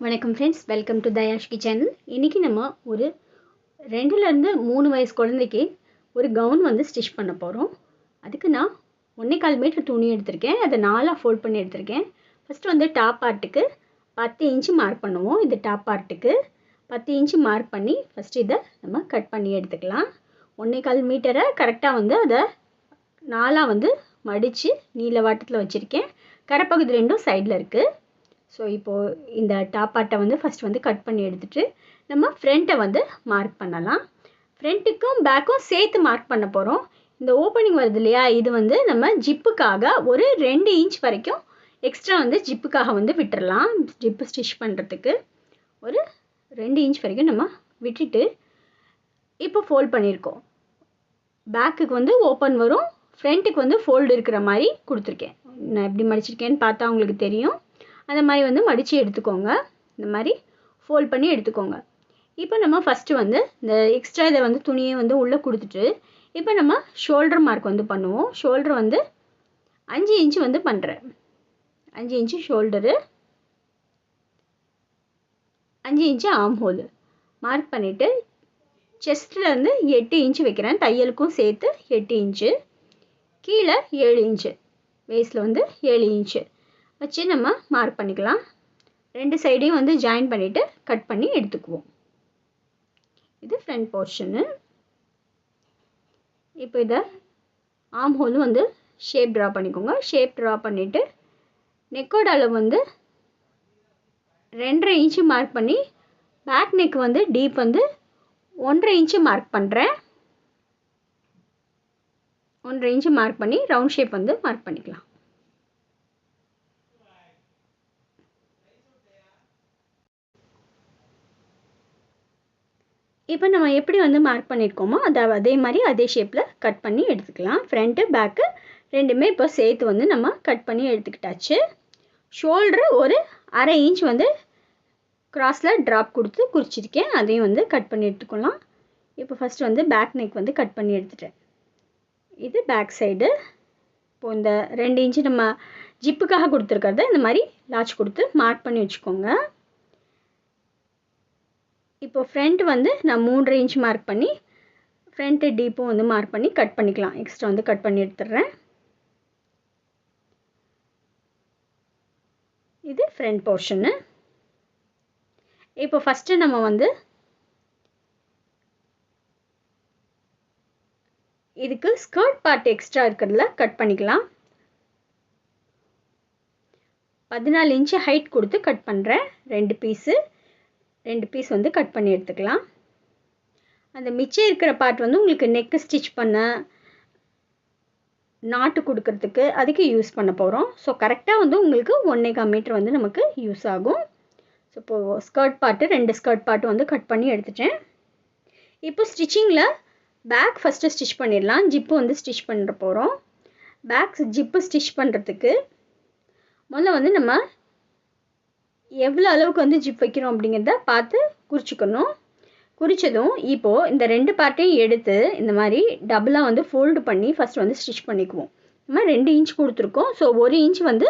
வணக்கம் friends welcome to Dayashki channel இன்றைக்கி நம்ம ஒரு ரெண்டுலேருந்து மூணு வயசு குழந்தைக்கு ஒரு கவுன் வந்து ஸ்டிச் பண்ண போகிறோம் அதுக்கு நான் ஒன்றே கால் மீட்டர் துணி எடுத்திருக்கேன். அதை நாலாக ஃபோல்ட் பண்ணி எடுத்திருக்கேன். ஃபஸ்ட்டு வந்து டாப் பார்ட்டுக்கு பத்து இன்ச்சு மார்க் பண்ணுவோம். இது டாப் பார்ட்டுக்கு பத்து இன்ச்சு மார்க் பண்ணி ஃபஸ்ட்டு இதை நம்ம கட் பண்ணி எடுத்துக்கலாம். ஒன்றே கால் மீட்டரை கரெக்டாக வந்து அதை நாலாக வந்து மடித்து நீல வாட்டத்தில் வச்சுருக்கேன். கரைப்பகுதி ரெண்டும் சைடில் இருக்குது ஸோ இப்போது இந்த டாப் பார்ட்டை வந்து ஃபஸ்ட் வந்து கட் பண்ணி எடுத்துகிட்டு நம்ம ஃப்ரண்ட்டை வந்து மார்க் பண்ணலாம். ஃப்ரண்ட்டுக்கும் பேக்கும் சேர்த்து மார்க் பண்ண போகிறோம் இந்த ஓப்பனிங் வருது இல்லையா? இது வந்து நம்ம ஜிப்புக்காக ஒரு ரெண்டு இன்ச் வரைக்கும் எக்ஸ்ட்ரா வந்து ஜிப்புக்காக வந்து விட்டுறலாம். ஜிப்பு ஸ்டிச் பண்ணுறதுக்கு ஒரு ரெண்டு இன்ச் வரைக்கும் நம்ம விட்டுட்டு இப்போ ஃபோல்ட் பண்ணியிருக்கோம். பேக்குக்கு வந்து ஓப்பன் வரும். ஃப்ரண்ட்டுக்கு வந்து ஃபோல்டு இருக்கிற மாதிரி கொடுத்துருக்கேன். நான் எப்படி மடிச்சிருக்கேன்னு பார்த்தா உங்களுக்கு தெரியும். அந்த மாதிரி வந்து மடித்து எடுத்துக்கோங்க. இந்த மாதிரி ஃபோல்ட் பண்ணி எடுத்துக்கோங்க. இப்போ நம்ம ஃபஸ்ட்டு வந்து இந்த எக்ஸ்ட்ரா இதை வந்து துணியை வந்து உள்ளே கொடுத்துட்டு இப்போ நம்ம ஷோல்டர் மார்க் வந்து பண்ணுவோம். ஷோல்டர் வந்து அஞ்சு இன்ச்சு வந்து பண்ணுறேன் அஞ்சு இன்ச்சு ஷோல்டரு அஞ்சு இன்ச்சு ஆம் ஹோல் மார்க் பண்ணிவிட்டு செஸ்ட்டில் வந்து எட்டு இன்ச்சு வைக்கிறேன். தையலுக்கும் சேர்த்து எட்டு இன்ச்சு கீழே ஏழு இன்ச்சு வேஸ்டில் வந்து ஏழு இன்ச்சு வச்சு நம்ம மார்க் பண்ணிக்கலாம். ரெண்டு சைடையும் வந்து ஜாயின் பண்ணிவிட்டு கட் பண்ணி எடுத்துக்குவோம். இது ஃப்ரண்ட் போர்ஷனு இப்போ இதை ஆம் ஹோலும் வந்து ஷேப் ட்ரா பண்ணிக்கோங்க. ஷேப் ட்ரா பண்ணிவிட்டு நெக்கோட அளவு வந்து ரெண்டரை இன்ச்சு மார்க் பண்ணி பேக் நெக் வந்து டீப் வந்து ஒன்றரை இன்ச்சு மார்க் பண்ணுறேன் ஒன்றரை இன்ச்சு மார்க் பண்ணி ரவுண்ட் ஷேப் வந்து மார்க் பண்ணிக்கலாம். இப்போ நம்ம எப்படி வந்து மார்க் பண்ணியிருக்கோமோ அதை அதே மாதிரி அதே ஷேப்பில் கட் பண்ணி எடுத்துக்கலாம். ஃப்ரண்ட்டு பேக்கு ரெண்டுமே இப்போ சேர்த்து வந்து நம்ம கட் பண்ணி எடுத்துக்கிட்டாச்சு. ஷோல்ட்ரு ஒரு அரை இன்ச் வந்து க்ராஸில் ட்ராப் கொடுத்து குறிச்சிருக்கேன். அதையும் வந்து கட் பண்ணி எடுத்துக்கலாம். இப்போ ஃபஸ்ட்டு வந்து பேக் நெக் வந்து கட் பண்ணி எடுத்துட்டேன். இது பேக் சைடு இப்போ இந்த ரெண்டு இன்ச்சு நம்ம ஜிப்புக்காக கொடுத்துருக்கறத இந்த மாதிரி லாச் கொடுத்து மார்க் பண்ணி வச்சுக்கோங்க. இப்போ ஃப்ரண்ட் வந்து நான் மூன்று இன்ச் மார்க் பண்ணி ஃப்ரண்ட்டு டீப்பும் வந்து மார்க் பண்ணி கட் பண்ணிக்கலாம். எக்ஸ்ட்ரா வந்து கட் பண்ணி எடுத்துடுறேன். இது ஃப்ரண்ட் போர்ஷனு இப்போ ஃபஸ்ட்டு நம்ம வந்து இதுக்கு ஸ்கர்ட் பார்ட் எக்ஸ்ட்ரா இருக்கிறதுல கட் பண்ணிக்கலாம். பதினாலு இன்ச்சு ஹைட் கொடுத்து கட் பண்ணுறேன் ரெண்டு பீஸு ரெண்டு பீஸ் வந்து கட் பண்ணி எடுத்துக்கலாம். அந்த மிச்சம் இருக்கிற பார்ட் வந்து உங்களுக்கு நெக்கு ஸ்டிச் பண்ண நாட்டு கொடுக்கறதுக்கு அதுக்கு யூஸ் பண்ண போகிறோம் ஸோ கரெக்டாக வந்து உங்களுக்கு ஒன்னேகா மீட்டர் வந்து நமக்கு யூஸ் ஆகும். ஸோ இப்போது ஸ்கர்ட் பார்ட்டு ரெண்டு ஸ்கர்ட் பார்ட்டு வந்து கட் பண்ணி எடுத்துட்டேன். இப்போ ஸ்டிச்சிங்கில் பேக் ஃபஸ்ட்டு ஸ்டிச் பண்ணிடலாம். ஜிப்பு வந்து ஸ்டிச் பண்ணுற போகிறோம் பேக் ஜிப்பு ஸ்டிச் பண்ணுறதுக்கு முதல்ல வந்து நம்ம எவ்வளோ அளவுக்கு வந்து ஜிப் வைக்கிறோம் அப்படிங்கிறத பார்த்து குறிச்சிக்கணும். குறித்ததும் இப்போது இந்த ரெண்டு பார்ட்டையும் எடுத்து இந்த மாதிரி டபுளாக வந்து ஃபோல்டு பண்ணி ஃபஸ்ட் வந்து ஸ்டிச் பண்ணிக்குவோம். இந்த மாதிரி ரெண்டு இன்ச் கொடுத்துருக்கோம். ஸோ ஒரு இன்ச் வந்து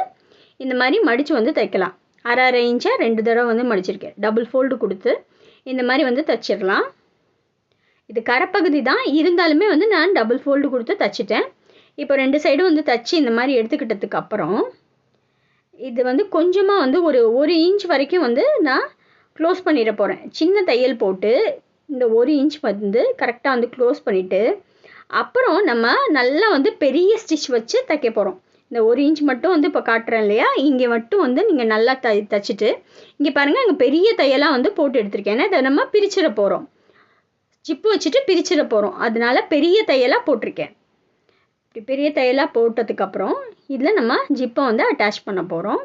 இந்த மாதிரி மடித்து வந்து தைக்கலாம். அரை அரை இன்ச்சாக ரெண்டு தடவை வந்து மடிச்சிருக்கேன். டபுள் ஃபோல்டு கொடுத்து இந்த மாதிரி வந்து தைச்சிடலாம். இது கரைப்பகுதி தான். இருந்தாலுமே வந்து நான் டபுள் ஃபோல்டு கொடுத்து தைச்சிட்டேன். இப்போ ரெண்டு சைடும் வந்து தைச்சி இந்த மாதிரி எடுத்துக்கிட்டதுக்கு அப்புறம் இது வந்து கொஞ்சமாக வந்து ஒரு ஒரு இன்ச் வரைக்கும் வந்து நான் க்ளோஸ் பண்ணிட போகிறேன் சின்ன தையல் போட்டு இந்த ஒரு இன்ச் வந்து கரெக்டாக வந்து க்ளோஸ் பண்ணிவிட்டு அப்புறம் நம்ம நல்லா வந்து பெரிய ஸ்டிச் வச்சு தைக்க போகிறோம் இந்த ஒரு இன்ச் மட்டும் வந்து இப்போ காட்டுறேன் இல்லையா? இங்கே மட்டும் வந்து நீங்கள் நல்லா தை தைச்சிட்டு இங்கே பாருங்கள் அங்கே பெரிய தையலாக வந்து போட்டு எடுத்திருக்கேன். ஏன்னா இதை நம்ம பிரிச்சிட போகிறோம் ஜிப்பு வச்சுட்டு பிரிச்சிட போகிறோம் அதனால பெரிய தையலாக போட்டிருக்கேன். இப்படி பெரிய தையலாக போட்டதுக்கப்புறம் இதில் நம்ம ஜிப்பை வந்து அட்டாச் பண்ண போகிறோம்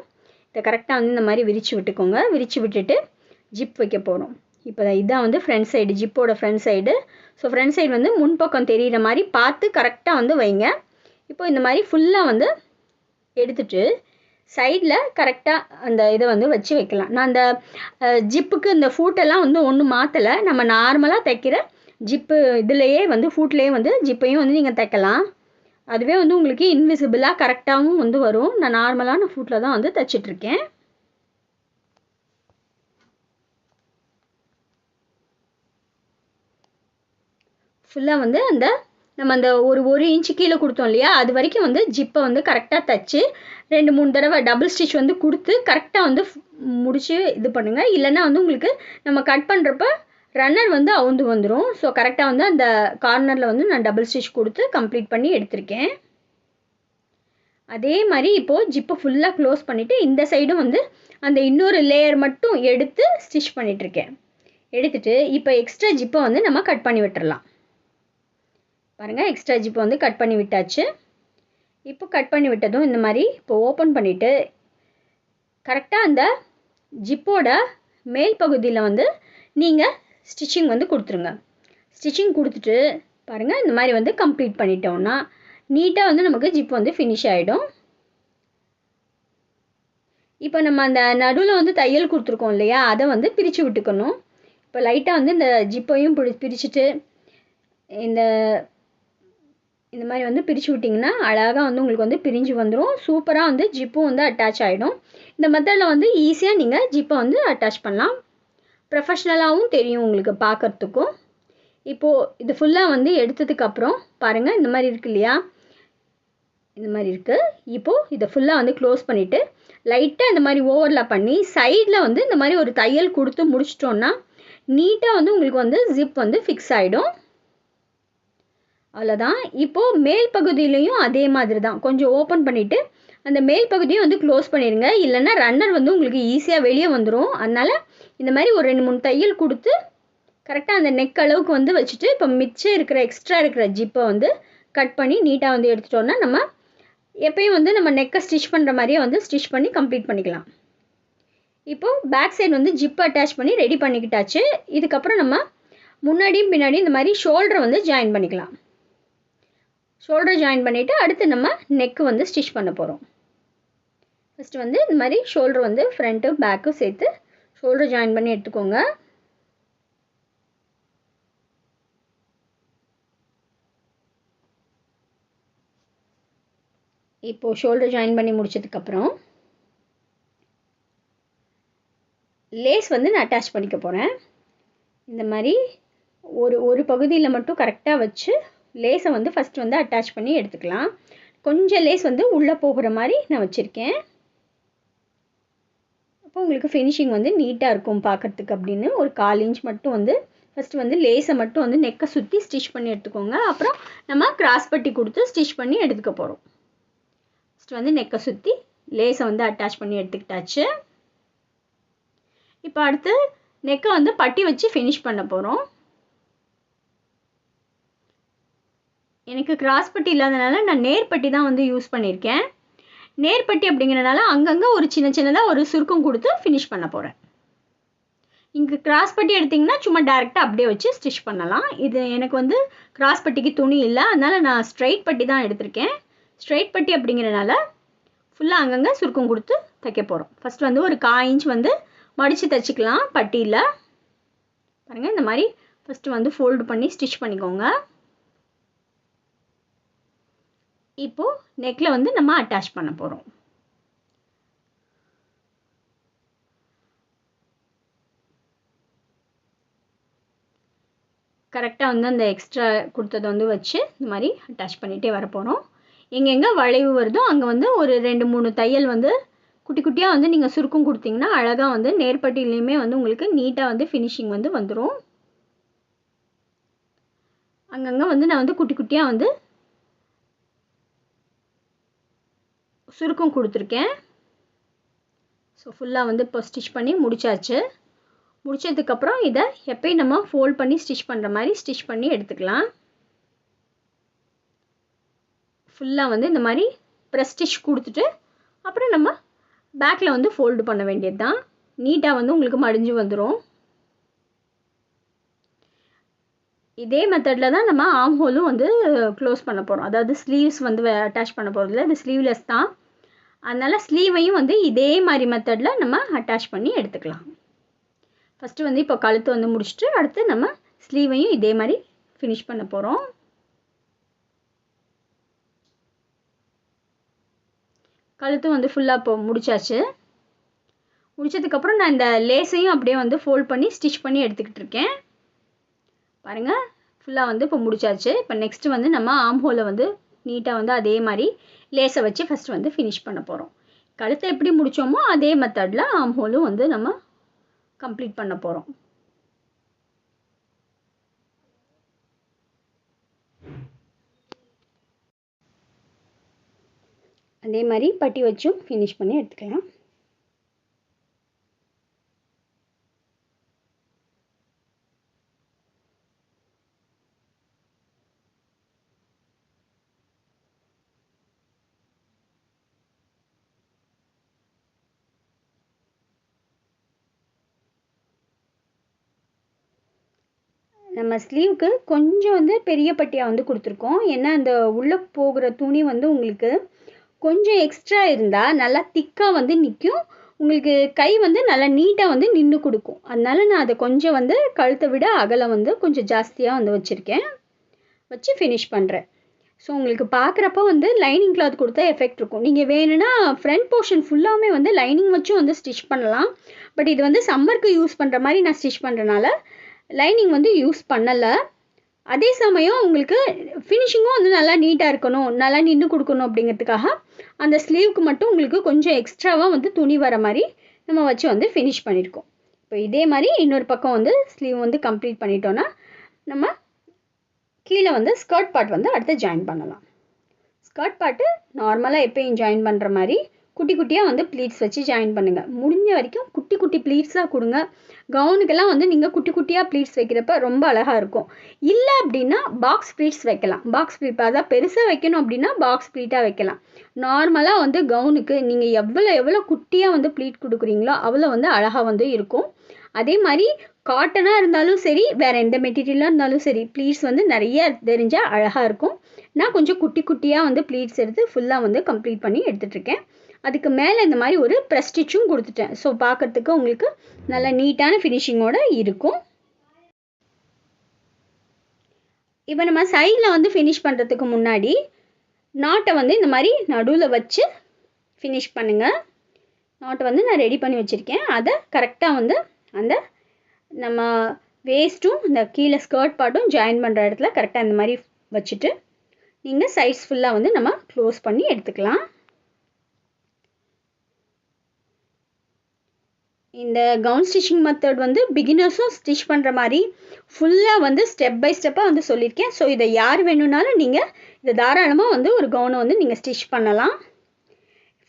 இதை கரெக்டாக வந்து இந்த மாதிரி விரித்து விட்டுக்கோங்க. விரித்து விட்டுட்டு ஜிப் வைக்க போகிறோம் இப்போ இதான் வந்து front side ஜிப்போட front side so front side வந்து முன்பக்கம் தெரிகிற மாதிரி பார்த்து கரெக்டாக வந்து வைங்க. இப்போ இந்த மாதிரி ஃபுல்லாக வந்து எடுத்துட்டு சைடில் கரெக்டாக அந்த இதை வந்து வச்சு வைக்கலாம். நான் அந்த ஜிப்புக்கு இந்த ஃபூட்டெல்லாம் வந்து ஒன்றும் மாற்றலை நம்ம நார்மலாக தைக்கிற ஜிப்பு இதுலேயே வந்து ஃபூட்லேயே வந்து ஜிப்பையும் வந்து நீங்கள் தைக்கலாம். அதுவே வந்து உங்களுக்கு இன்விசிபிளாக கரெக்டாகவும் வந்து வரும். நான் நார்மலான ஃபுட்டில் தான் வந்து தைச்சிட்ருக்கேன் ஃபுல்லாக வந்து அந்த நம்ம அந்த ஒரு ஒரு இன்ச் கீழே கொடுத்தோம் இல்லையா? அது வரைக்கும் வந்து ஜிப்பை வந்து கரெக்டாக தைச்சி ரெண்டு மூணு தடவை டபுள் ஸ்டிச் வந்து கொடுத்து கரெக்டாக வந்து முடிச்சு இது பண்ணுங்கள் இல்லைன்னா வந்து உங்களுக்கு நம்ம கட் பண்ணுறப்ப ரன்னர் வந்து அவுந்து வந்துடும் ஸோ கரெக்டாக வந்து அந்த கார்னரில் வந்து நான் டபுள் ஸ்டிச் கொடுத்து கம்ப்ளீட் பண்ணி எடுத்திருக்கேன். அதே மாதிரி இப்போது ஜிப்பை ஃபுல்லாக க்ளோஸ் பண்ணிவிட்டு இந்த சைடும் வந்து அந்த இன்னொரு லேயர் மட்டும் எடுத்து ஸ்டிச் பண்ணிகிட்ருக்கேன் எடுத்துட்டு இப்போ எக்ஸ்ட்ரா ஜிப்பை வந்து நம்ம கட் பண்ணி விட்டுறலாம். பாருங்கள் எக்ஸ்ட்ரா ஜிப்பை வந்து கட் பண்ணி விட்டாச்சு. இப்போ கட் பண்ணி விட்டதும் இந்த மாதிரி இப்போ ஓப்பன் பண்ணிவிட்டு கரெக்டாக அந்த ஜிப்போட மேல் பகுதியில் வந்து நீங்கள் ஸ்டிச்சிங் வந்து கொடுத்துருங்க. ஸ்டிச்சிங் கொடுத்துட்டு பாருங்கள் இந்த மாதிரி வந்து கம்ப்ளீட் பண்ணிட்டோம்னா நீட்டாக வந்து நமக்கு ஜிப் வந்து ஃபினிஷ் ஆகிடும் இப்போ நம்ம அந்த நடுவில் வந்து தையல் கொடுத்துருக்கோம் இல்லையா அதை வந்து பிரித்து விட்டுக்கணும். இப்போ லைட்டாக வந்து இந்த ஜிப்பையும் பிடி பிரிச்சுட்டு இந்த இந்த மாதிரி வந்து பிரித்து விட்டிங்கன்னா அழகாக வந்து உங்களுக்கு வந்து பிரிஞ்சு வந்துடும் சூப்பராக வந்து ஜிப்பும் வந்து அட்டாச் ஆகிடும் இந்த மெத்தடில் வந்து ஈஸியாக நீங்கள் ஜிப்பை வந்து அட்டாச் பண்ணலாம். ப்ரொஃபஷ்னலாகவும் தெரியும் உங்களுக்கு பார்க்குறதுக்கும். இப்போது இது ஃபுல்லாக வந்து எடுத்ததுக்கப்புறம் பாருங்கள் இந்த மாதிரி இருக்கு இல்லையா? இந்த மாதிரி இருக்குது இப்போது இதை ஃபுல்லாக வந்து க்ளோஸ் பண்ணிவிட்டு லைட்டாக இந்த மாதிரி ஓவர்லாப் பண்ணி சைடில் வந்து இந்த மாதிரி ஒரு தையல் கொடுத்து முடிச்சிட்டோன்னா நீட்டாக வந்து உங்களுக்கு வந்து ஜிப் வந்து ஃபிக்ஸ் ஆகிடும் அவ்வளோதான் இப்போது மேல் பகுதியிலையும் அதே மாதிரி தான். கொஞ்சம் ஓப்பன் பண்ணிவிட்டு அந்த மேல் பகுதியும் வந்து க்ளோஸ் பண்ணிடுங்க இல்லைன்னா ரன்னர் வந்து உங்களுக்கு ஈஸியாக வெளியே வந்துடும் அதனால் இந்த மாதிரி ஒரு ரெண்டு மூணு தையல் கொடுத்து கரெக்டாக அந்த நெக் அளவுக்கு வந்து வச்சுட்டு இப்போ மிச்சம் இருக்கிற எக்ஸ்ட்ரா இருக்கிற ஜிப்பை வந்து கட் பண்ணி நீட்டாக வந்து எடுத்துட்டோன்னா நம்ம எப்பயும் வந்து நம்ம நெக்கை ஸ்டிச் பண்ணுற மாதிரியே வந்து ஸ்டிச் பண்ணி கம்ப்ளீட் பண்ணிக்கலாம். இப்போது பேக் சைடு வந்து ஜிப் அட்டாச் பண்ணி ரெடி பண்ணிக்கிட்டாச்சு. இதுக்கப்புறம் நம்ம முன்னாடியும் பின்னாடி இந்த மாதிரி ஷோல்டரை வந்து ஜாயின் பண்ணிக்கலாம். ஷோல்டர் ஜாயின் பண்ணிவிட்டு அடுத்து நம்ம நெக்கு வந்து ஸ்டிச் பண்ண போகிறோம் ஃபஸ்ட்டு வந்து இந்த மாதிரி ஷோல்டர் வந்து ஃப்ரண்ட்டும் பேக்கும் சேர்த்து ஷோல்டர் ஜாயின் பண்ணி எடுத்துக்கோங்க. இப்போது ஷோல்டர் ஜாயின் பண்ணி முடிச்சதுக்கப்புறம் லேஸ் வந்து நான் அட்டாச் பண்ணிக்க போகிறேன் இந்த மாதிரி ஒரு ஒரு பகுதியில் மட்டும் கரெக்டாக வச்சு லேஸை வந்து ஃபஸ்ட் வந்து அட்டாச் பண்ணி எடுத்துக்கலாம். கொஞ்சம் லேஸ் வந்து உள்ளே போகிற மாதிரி நான் வச்சுருக்கேன். அப்போ உங்களுக்கு ஃபினிஷிங் வந்து நீட்டாக இருக்கும் பார்க்குறதுக்கு அப்படின்னு. ஒரு கால் இன்ச் மட்டும் வந்து ஃபஸ்ட்டு வந்து லேஸை மட்டும் வந்து நெக்கை சுற்றி ஸ்டிச் பண்ணி எடுத்துக்கோங்க. அப்புறம் நம்ம கிராஸ் பட்டி கொடுத்து ஸ்டிச் பண்ணி எடுத்துக்க போகிறோம் ஃபஸ்ட்டு வந்து நெக்கை சுற்றி லேஸை வந்து அட்டாச் பண்ணி எடுத்துக்கிட்டாச்சு. இப்போ அடுத்து நெக்கை வந்து பட்டி வச்சு ஃபினிஷ் பண்ண போகிறோம் எனக்கு கிராஸ் பட்டி இல்லாதனால நான் நேர்பட்டி தான் வந்து யூஸ் பண்ணியிருக்கேன் நேர்பட்டி அப்படிங்கிறனால அங்கங்கே ஒரு சின்ன சின்னதாக ஒரு சுருக்கம் கொடுத்து ஃபினிஷ் பண்ண போகிறேன் இங்கே கிராஸ் பட்டி எடுத்திங்கன்னா சும்மா டேரெக்டாக அப்படியே வச்சு ஸ்டிச் பண்ணலாம். இது எனக்கு வந்து கிராஸ் பட்டிக்கு துணி இல்லை. அதனால் நான் ஸ்ட்ரைட் பட்டி தான் எடுத்திருக்கேன். ஸ்ட்ரைட் பட்டி அப்படிங்கிறனால ஃபுல்லாக அங்கங்கே சுருக்கம் கொடுத்து தைக்க போகிறோம் ஃபஸ்ட் வந்து ஒரு கா இன்ச் வந்து மடித்து தைச்சிக்கலாம் பட்டியில். பாருங்கள் இந்த மாதிரி ஃபஸ்ட்டு வந்து ஃபோல்டு பண்ணி ஸ்டிச் பண்ணிக்கோங்க. இப்போது நெக்கில் வந்து நம்ம அட்டாச் பண்ண போகிறோம் கரெக்டாக வந்து அந்த எக்ஸ்ட்ரா கொடுத்ததை வந்து வச்சு இந்த மாதிரி அட்டாச் பண்ணிகிட்டே வரப்போகிறோம் எங்கெங்கே வளைவு வருதோ அங்கே வந்து ஒரு ரெண்டு மூணு தையல் வந்து குட்டி குட்டியாக வந்து நீங்கள் சுருக்கம் கொடுத்தீங்கன்னா அழகாக வந்து நேர்பட்டிலையுமே வந்து உங்களுக்கு நீட்டாக வந்து ஃபினிஷிங் வந்து வந்துடும் அங்கங்கே வந்து நான் வந்து குட்டி குட்டியாக வந்து சுருக்கம் கொடுத்துருக்கேன். ஸோ ஃபுல்லாக வந்து இப்போ ஸ்டிச் பண்ணி முடிச்சாச்சு. முடித்ததுக்கப்புறம் இதை எப்பயும் நம்ம ஃபோல்ட் பண்ணி ஸ்டிச் பண்ணுற மாதிரி ஸ்டிச் பண்ணி எடுத்துக்கலாம். ஃபுல்லாக வந்து இந்த மாதிரி ப்ரெஸ் ஸ்டிச் கொடுத்துட்டு அப்புறம் நம்ம பேக்கில் வந்து ஃபோல்டு பண்ண வேண்டியது தான் நீட்டாக வந்து உங்களுக்கு மடிஞ்சு வந்துடும் இதே மெத்தடில் தான் நம்ம ஆம் ஹோலும் வந்து க்ளோஸ் பண்ண போகிறோம் அதாவது ஸ்லீவ்ஸ் வந்து அட்டாச் பண்ண போகிறதில்ல இது ஸ்லீவ்லெஸ் தான். அதனால் ஸ்லீவையும் வந்து இதே மாதிரி மெத்தடில் நம்ம அட்டாச் பண்ணி எடுத்துக்கலாம். ஃபஸ்ட்டு வந்து இப்போ கழுத்து வந்து முடிச்சுட்டு அடுத்து நம்ம ஸ்லீவையும் இதே மாதிரி ஃபினிஷ் பண்ண போகிறோம் கழுத்து வந்து ஃபுல்லாக இப்போ முடிச்சாச்சு. முடிச்சதுக்கப்புறம் நான் இந்த லேஸையும் அப்படியே வந்து ஃபோல்ட் பண்ணி ஸ்டிச் பண்ணி எடுத்துக்கிட்டு இருக்கேன். பாருங்கள் ஃபுல்லாக வந்து இப்போ முடிச்சாச்சு. இப்போ நெக்ஸ்ட்டு வந்து நம்ம ஆம் ஹோலை வந்து நீட்டாக வந்து அதே மாதிரி லேஸை வச்சு ஃபஸ்ட்டு வந்து ஃபினிஷ் பண்ண போகிறோம் கழுத்தை எப்படி முடித்தோமோ அதே மெத்தடில் ஆம் ஹோலும் வந்து நம்ம கம்ப்ளீட் பண்ண போகிறோம் அதே மாதிரி பட்டி வச்சும் ஃபினிஷ் பண்ணி எடுத்துக்கலாம். நம்ம ஸ்லீவுக்கு கொஞ்சம் வந்து பெரிய பட்டியாக வந்து கொடுத்துருக்கோம். ஏன்னா அந்த உள்ளே போகிற துணி வந்து உங்களுக்கு கொஞ்சம் எக்ஸ்ட்ரா இருந்தால் நல்லா திக்காக வந்து நிற்கும் உங்களுக்கு கை வந்து நல்லா நீட்டாக வந்து நின்று கொடுக்கும். அதனால நான் அதை கொஞ்சம் வந்து கழுத்தை விட அகலம் வந்து கொஞ்சம் ஜாஸ்தியாக வந்து வச்சுருக்கேன். வச்சு ஃபினிஷ் பண்ணுறேன் ஸோ உங்களுக்கு பார்க்குறப்ப வந்து லைனிங் கிளாத் கொடுத்தா எஃபெக்ட் இருக்கும். நீங்கள் வேணும்னா ஃப்ரண்ட் போர்ஷன் ஃபுல்லாமே வந்து லைனிங் வச்சும் வந்து ஸ்டிச் பண்ணலாம். பட் இது வந்து சம்மருக்கு யூஸ் பண்ணுற மாதிரி நான் ஸ்டிச் பண்ணுறனால லைனிங் வந்து யூஸ் பண்ணலை. அதே சமயம் உங்களுக்கு ஃபினிஷிங்கும் வந்து நல்லா நீட்டாக இருக்கணும் நல்லா நின்று கொடுக்கணும் அப்படிங்கிறதுக்காக அந்த ஸ்லீவுக்கு மட்டும் உங்களுக்கு கொஞ்சம் எக்ஸ்ட்ராவாக வந்து துணி வர மாதிரி நம்ம வச்சு வந்து ஃபினிஷ் பண்ணியிருக்கோம் இப்போ இதே மாதிரி இன்னொரு பக்கம் வந்து ஸ்லீவ் வந்து கம்ப்ளீட் பண்ணிட்டோன்னா நம்ம கீழே வந்து ஸ்கர்ட் பார்ட் வந்து அடுத்து ஜாயின் பண்ணலாம். ஸ்கர்ட் பார்ட்டு நார்மலாக எப்பயும் ஜாயின் பண்ணுற மாதிரி குட்டி குட்டியாக வந்து ப்ளீட்ஸ் வச்சு ஜாயின் பண்ணுங்கள் முடிஞ்ச வரைக்கும் குட்டி குட்டி ப்ளீட்ஸாக கொடுங்க. கவுனுக்கெல்லாம் வந்து நீங்கள் குட்டி குட்டியாக ப்ளீட்ஸ் வைக்கிறப்ப ரொம்ப அழகாக இருக்கும். இல்லை அப்படின்னா பாக்ஸ் ப்ளீட்ஸ் வைக்கலாம். பாக்ஸ் ப்ளீட் அதான் பெருசாக வைக்கணும் அப்படின்னா பாக்ஸ் ப்ளீட்டாக வைக்கலாம். நார்மலாக வந்து கவுனுக்கு நீங்கள் எவ்வளோ எவ்வளோ குட்டியாக வந்து ப்ளீட் கொடுக்குறீங்களோ அவ்வளோ வந்து அழகாக வந்து இருக்கும். அதே மாதிரி காட்டனாக இருந்தாலும் சரி வேறு எந்த மெட்டீரியலாக இருந்தாலும் சரி ப்ளீட்ஸ் வந்து நிறைய தெரிஞ்சால் அழகாக இருக்கும். நான் கொஞ்சம் குட்டி குட்டியாக வந்து ப்ளீட்ஸ் எடுத்து ஃபுல்லாக வந்து கம்ப்ளீட் பண்ணி எடுத்துகிட்ருக்கேன் அதுக்கு மேலே இந்த மாதிரி ஒரு ப்ரெஸ்டிச்சும் கொடுத்துட்டேன். ஸோ பார்க்குறதுக்கு உங்களுக்கு நல்ல நீட்டான ஃபினிஷிங்கோடு இருக்கும். இப்போ நம்ம சைடில் வந்து ஃபினிஷ் பண்ணுறதுக்கு முன்னாடி நாட்டை வந்து இந்த மாதிரி நடுவில் வச்சு ஃபினிஷ் பண்ணுங்கள் நாட்டை வந்து நான் ரெடி பண்ணி வச்சுருக்கேன். அதை கரெக்டாக வந்து அந்த நம்ம வேஸ்ட்டும் இந்த கீழே ஸ்கர்ட் பார்ட்டும் ஜாயின் பண்ணுற இடத்துல கரெக்டாக இந்த மாதிரி வச்சுட்டு நீங்கள் சைட்ஸ் ஃபுல்லாக வந்து நம்ம க்ளோஸ் பண்ணி எடுத்துக்கலாம். இந்த கவுன் ஸ்டிச்சிங் மெத்தட் வந்து பிகினர்ஸும் ஸ்டிச் பண்ணுற மாதிரி ஃபுல்லாக வந்து ஸ்டெப் பை ஸ்டெப்பாக வந்து சொல்லியிருக்கேன். ஸோ இதை யார் வேணும்னாலும் நீங்கள் இதை தாராளமாக வந்து ஒரு கவுனை வந்து நீங்கள் ஸ்டிச் பண்ணலாம்.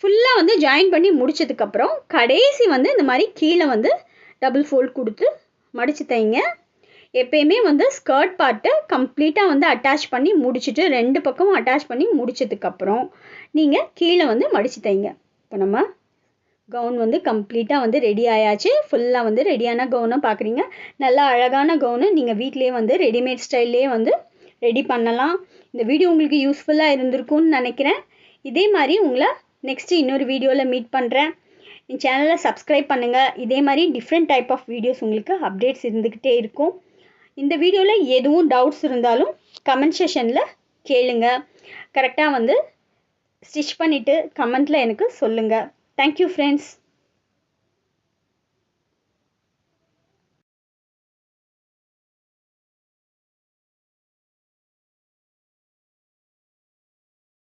ஃபுல்லாக வந்து ஜாயின் பண்ணி முடிச்சதுக்கப்புறம் கடைசி வந்து இந்த மாதிரி கீழே வந்து டபுள் ஃபோல்ட் கொடுத்து மடித்து தைங்க. எப்பயுமே வந்து ஸ்கர்ட் பார்ட்டை கம்ப்ளீட்டாக வந்து அட்டாச் பண்ணி முடிச்சுட்டு ரெண்டு பக்கமும் அட்டாச் பண்ணி முடிச்சதுக்கப்புறம் நீங்கள் கீழே வந்து மடித்து தைங்க. இப்போ நம்ம கவுன் வந்து கம்ப்ளீட்டாக வந்து ரெடி ஆயாச்சு. ஃபுல்லாக வந்து ரெடியான கவுனை பார்க்குறீங்க நல்லா அழகான கவுனு நீங்கள் வீட்டிலே வந்து ரெடிமேட் ஸ்டைல்லே வந்து ரெடி பண்ணலாம். இந்த வீடியோ உங்களுக்கு யூஸ்ஃபுல்லாக இருந்திருக்கும்னு நினைக்கிறேன். இதே மாதிரி உங்களை நெக்ஸ்ட்டு இன்னொரு வீடியோவில் மீட் பண்ணுறேன் என் சேனலை சப்ஸ்கிரைப் பண்ணுங்கள் இதே மாதிரி டிஃப்ரெண்ட் டைப் ஆஃப் வீடியோஸ் உங்களுக்கு அப்டேட்ஸ் இருந்துக்கிட்டே இருக்கும். இந்த வீடியோவில் எதுவும் டவுட்ஸ் இருந்தாலும் கமெண்ட் செஷனில் கேளுங்க. கரெக்டாக வந்து ஸ்டிச் பண்ணிவிட்டு கமெண்ட்டில் எனக்கு சொல்லுங்கள் தேங்க்யூ ஃப்ரெண்ட்ஸ்